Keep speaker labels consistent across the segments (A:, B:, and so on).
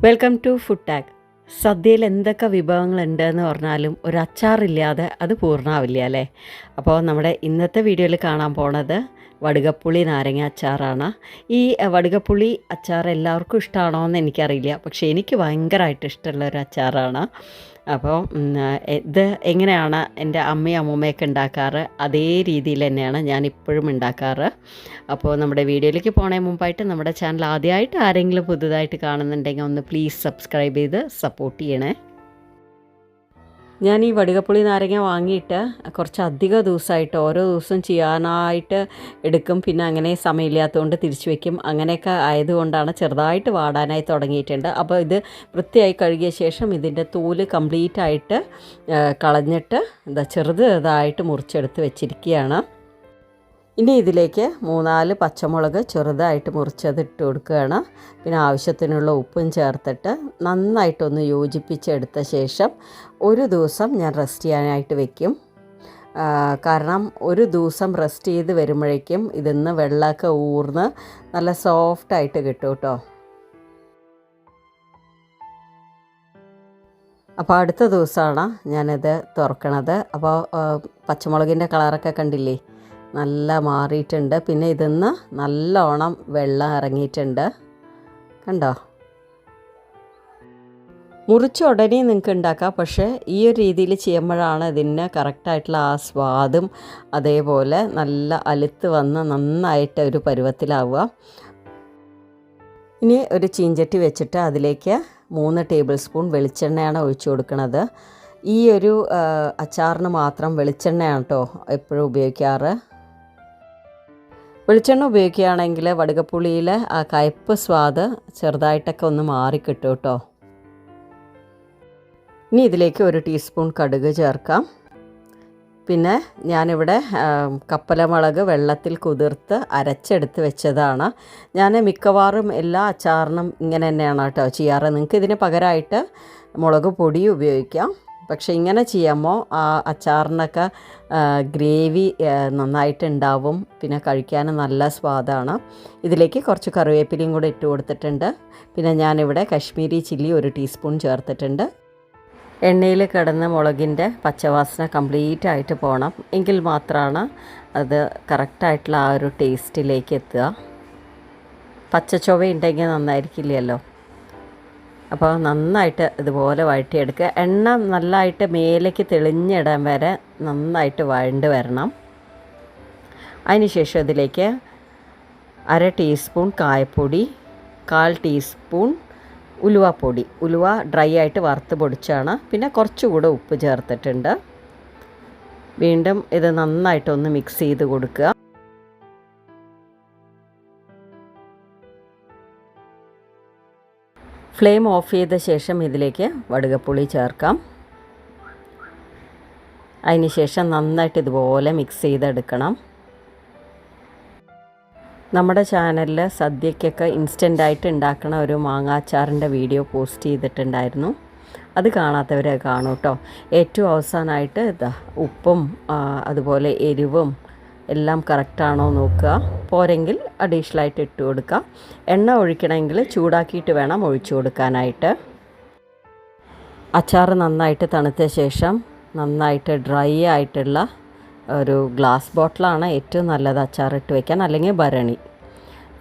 A: Welcome to food tag സദ്യയിൽ എന്തൊക്കെ വിഭവങ്ങളുണ്ട് എന്ന് പറഞ്ഞാലും ഒരു അച്ചാറില്ലാതെ അത് പൂർണമാവില്ല അല്ലേ? അപ്പോൾ നമ്മുടെ ഇന്നത്തെ വീഡിയോയിൽ കാണാൻ പോണത് വടുകപ്പുളി നാരങ്ങ അച്ചാറാണ്. ഈ വടുകപ്പുളി അച്ചാർ എല്ലാവർക്കും ഇഷ്ടമാണോ എന്ന് എനിക്കറിയില്ല. പക്ഷേ എനിക്ക് ഭയങ്കരമായിട്ട് ഇഷ്ടമുള്ള ഒരു അച്ചാറാണ്. അപ്പോൾ ഇത് എങ്ങനെയാണ് എന്റെ അമ്മയും അമ്മൂമ്മയൊക്കെ ഉണ്ടാക്കാറ്? അതേ രീതിയിൽ തന്നെയാണ് ഞാൻ ഇപ്പോഴും ഉണ്ടാക്കാറ്. അപ്പോൾ നമ്മുടെ വീഡിയോയിലേക്ക് പോണേ മുമ്പായിട്ട് നമ്മുടെ ചാനൽ ആദ്യമായിട്ട് ആരെങ്കിലും പുതുതായിട്ട് കാണുന്നുണ്ടെങ്കിൽ ഒന്ന് പ്ലീസ് സബ്സ്ക്രൈബ് ചെയ്ത് സപ്പോർട്ട് ചെയ്യണേ. ഞാൻ ഈ വടുകപ്പുളി നാരങ്ങ വാങ്ങിയിട്ട് കുറച്ച് അധിക ദിവസമായിട്ട് ഓരോ ദിവസം ചെയ്യാനായിട്ട് എടുക്കും. പിന്നെ അങ്ങനെ സമയമില്ലാത്തതുകൊണ്ട് തിരിച്ചു വയ്ക്കും അങ്ങനെയൊക്കെ ആയതുകൊണ്ടാണ് ചെറുതായിട്ട് വാടാനായി തുടങ്ങിയിട്ടുണ്ട്. അപ്പോൾ ഇത് വൃത്തിയായി കഴുകിയ ശേഷം ഇതിന്റെ തോൽ കംപ്ലീറ്റ് ആയിട്ട് കളഞ്ഞിട്ട് എന്താ ചെറുത് ചെറുതായിട്ട് മുറിച്ചെടുത്ത് വെച്ചിരിക്കുകയാണ്. ഇനി ഇതിലേക്ക് മൂന്നാൽ പച്ചമുളക് ചെറുതായിട്ട് മുറിച്ചത് ഇട്ട് കൊടുക്കുകയാണ്. പിന്നെ ആവശ്യത്തിനുള്ള ഉപ്പും ചേർത്തിട്ട് നന്നായിട്ടൊന്ന് യോജിപ്പിച്ചെടുത്ത ശേഷം ഒരു ദിവസം ഞാൻ റെസ്റ്റ് ചെയ്യാനായിട്ട് വെക്കും. കാരണം ഒരു ദിവസം റെസ്റ്റ് ചെയ്ത് വരുമ്പോഴേക്കും ഇതിന്ന് വെള്ളമൊക്കെ ഊർന്ന് നല്ല സോഫ്റ്റായിട്ട് കിട്ടും കേട്ടോ. അപ്പോൾ അടുത്ത ദിവസമാണ് ഞാനിത് തുറക്കണത്. അപ്പോൾ പച്ചമുളകിന്റെ കളറൊക്കെ കണ്ടില്ലേ? നല്ല മാറിയിട്ടുണ്ട്. പിന്നെ ഇതിന്ന് നല്ലോണം വെള്ളം ഇറങ്ങിയിട്ടുണ്ട്. കണ്ടോ? മുറിച്ച ഉടനെ നിങ്ങൾക്ക് ഉണ്ടാക്കാം. പക്ഷേ ഈ ഒരു രീതിയിൽ ചെയ്യുമ്പോഴാണ് ഇതിന് കറക്റ്റായിട്ടുള്ള ആ സ്വാദും അതേപോലെ നല്ല അലുത്ത് വന്ന് നന്നായിട്ട് ഒരു പരുവത്തിലാവുക. ഇനി ഒരു ചീഞ്ചട്ടി വെച്ചിട്ട് അതിലേക്ക് മൂന്ന് ടേബിൾ സ്പൂൺ വെളിച്ചെണ്ണയാണ് ഒഴിച്ചു കൊടുക്കുന്നത്. ഈ ഒരു അച്ചാറിന് മാത്രം വെളിച്ചെണ്ണയാണ് കേട്ടോ എപ്പോഴും ഉപയോഗിക്കാറ്. വെളിച്ചെണ്ണ ഉപയോഗിക്കുകയാണെങ്കിൽ വടുകപ്പുളിയിൽ ആ കയ്പ്പ് സ്വാദ് ചെറുതായിട്ടൊക്കെ ഒന്ന് മാറിക്കിട്ടും കേട്ടോ. ഇനി ഇതിലേക്ക് ഒരു ടീസ്പൂൺ കടുക് ചേർക്കാം. പിന്നെ ഞാനിവിടെ കപ്പലമുളക് വെള്ളത്തിൽ കുതിർത്ത് അരച്ചെടുത്ത് വെച്ചതാണ്. ഞാൻ മിക്കവാറും എല്ലാ അച്ചാറിനും ഇങ്ങനെ തന്നെയാണ് കേട്ടോ ചെയ്യാറ്. നിങ്ങൾക്ക് ഇതിന് പകരമായിട്ട് മുളക് പൊടി ഉപയോഗിക്കാം. പക്ഷേ ഇങ്ങനെ ചെയ്യുമ്പോൾ ആ അച്ചാറിനൊക്കെ ഗ്രേവി നന്നായിട്ടുണ്ടാവും. പിന്നെ കഴിക്കാൻ നല്ല സ്വാദാണ്. ഇതിലേക്ക് കുറച്ച് കറിവേപ്പിലയും കൂടെ ഇട്ട് കൊടുത്തിട്ടുണ്ട്. പിന്നെ ഞാനിവിടെ കശ്മീരി ചില്ലി ഒരു ടീസ്പൂൺ ചേർത്തിട്ടുണ്ട്. എണ്ണയിൽ കിടന്ന മുളകിന്റെ പച്ചവാസന കംപ്ലീറ്റ് ആയിട്ട് പോകണം. എങ്കിൽ മാത്രമാണ് അത് കറക്റ്റായിട്ടുള്ള ആ ഒരു ടേസ്റ്റിലേക്ക് എത്തുക. പച്ചച്ചൊവ ഉണ്ടെങ്കിൽ നന്നായിരിക്കില്ലല്ലോ. അപ്പോൾ നന്നായിട്ട് ഇതുപോലെ വഴറ്റിയെടുക്കുക. എണ്ണ നല്ലതായിട്ട് മേലേക്ക് തെളിഞ്ഞിടാൻ വരെ നന്നായിട്ട് വഴണ്ട് വരണം. അതിനുശേഷം ഇതിലേക്ക് അര ടീസ്പൂൺ കായപ്പൊടി കാൽ ടീസ്പൂൺ ഉലുവപ്പൊടി. ഉലുവ ഡ്രൈ ആയിട്ട് വറുത്ത് പൊടിച്ചാണ്. പിന്നെ കുറച്ചുകൂടെ ഉപ്പ് ചേർത്തിട്ടുണ്ട്. വീണ്ടും ഇത് നന്നായിട്ടൊന്ന് മിക്സ് ചെയ്ത് കൊടുക്കുക. ഫ്ലെയിം ഓഫ് ചെയ്ത ശേഷം ഇതിലേക്ക് വടുകപ്പുളി ചേർക്കാം. അതിനുശേഷം നന്നായിട്ട് ഇതുപോലെ മിക്സ് ചെയ്തെടുക്കണം. നമ്മുടെ ചാനലിൽ സദ്യക്കൊക്കെ ഇൻസ്റ്റന്റായിട്ട് ഉണ്ടാക്കുന്ന ഒരു മാങ്ങാച്ചാറിന്റെ വീഡിയോ പോസ്റ്റ് ചെയ്തിട്ടുണ്ടായിരുന്നു. അത് കാണാത്തവരെ കാണൂ കേട്ടോ ഏറ്റവും അവസാനമായിട്ട് ഇതാ ഉപ്പും അതുപോലെ എരിവും എല്ലാം കറക്റ്റാണോ നോക്കുക. പോരെങ്കിൽ അഡീഷണലായിട്ട് ഇട്ട് കൊടുക്കുക എണ്ണ ഒഴിക്കണമെങ്കിൽ ചൂടാക്കിയിട്ട് വേണം ഒഴിച്ചു കൊടുക്കാനായിട്ട്. അച്ചാർ നന്നായിട്ട് തണുത്ത ശേഷം നന്നായിട്ട് ഡ്രൈ ആയിട്ടുള്ള ഒരു ഗ്ലാസ് ബോട്ടിലാണ് ഏറ്റവും നല്ലത് അച്ചാർ ഇട്ട് വയ്ക്കാൻ അല്ലെങ്കിൽ ഭരണി.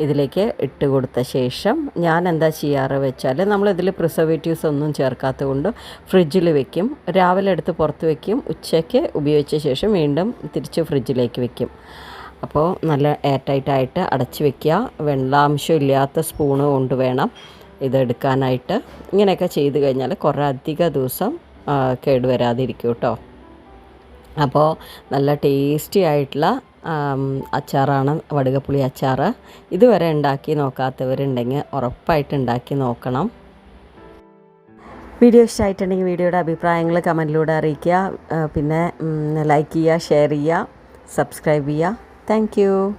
A: ഇതിലേക്ക് ഇട്ട് കൊടുത്ത ശേഷം ഞാൻ എന്താ ചെയ്യാറ് വെച്ചാൽ നമ്മളിതിൽ പ്രിസർവേറ്റീവ്സ് ഒന്നും ചേർക്കാത്തത് കൊണ്ട് ഫ്രിഡ്ജിൽ വെക്കും. രാവിലെ എടുത്ത് പുറത്ത് വെക്കും. ഉച്ചയ്ക്ക് ഉപയോഗിച്ച ശേഷം വീണ്ടും തിരിച്ച് ഫ്രിഡ്ജിലേക്ക് വെക്കും. അപ്പോൾ നല്ല എയർ ടൈറ്റായിട്ട് അടച്ച് വെക്കുക. വെള്ളാംശം ഇല്ലാത്ത സ്പൂണ് കൊണ്ട് വേണം ഇതെടുക്കാനായിട്ട് ഇങ്ങനെയൊക്കെ ചെയ്ത് കഴിഞ്ഞാൽ കുറേ ദിവസം കേടുവരാതിരിക്കും കേട്ടോ. അപ്പോൾ നല്ല ടേസ്റ്റി ആയിട്ടുള്ള അച്ചാറാണ് വടുകപ്പുളി അച്ചാർ ഇതുവരെ ഉണ്ടാക്കി നോക്കാത്തവരുണ്ടെങ്കിൽ ഉറപ്പായിട്ട് ഉണ്ടാക്കി നോക്കണം. വീഡിയോ ഇഷ്ടമായിട്ടുണ്ടെങ്കിൽ വീഡിയോയുടെ അഭിപ്രായങ്ങൾ കമന്റിലൂടെ അറിയിക്കുക. പിന്നെ ലൈക്ക് ചെയ്യുക ഷെയർ ചെയ്യുക സബ്സ്ക്രൈബ് ചെയ്യുക. Thank you.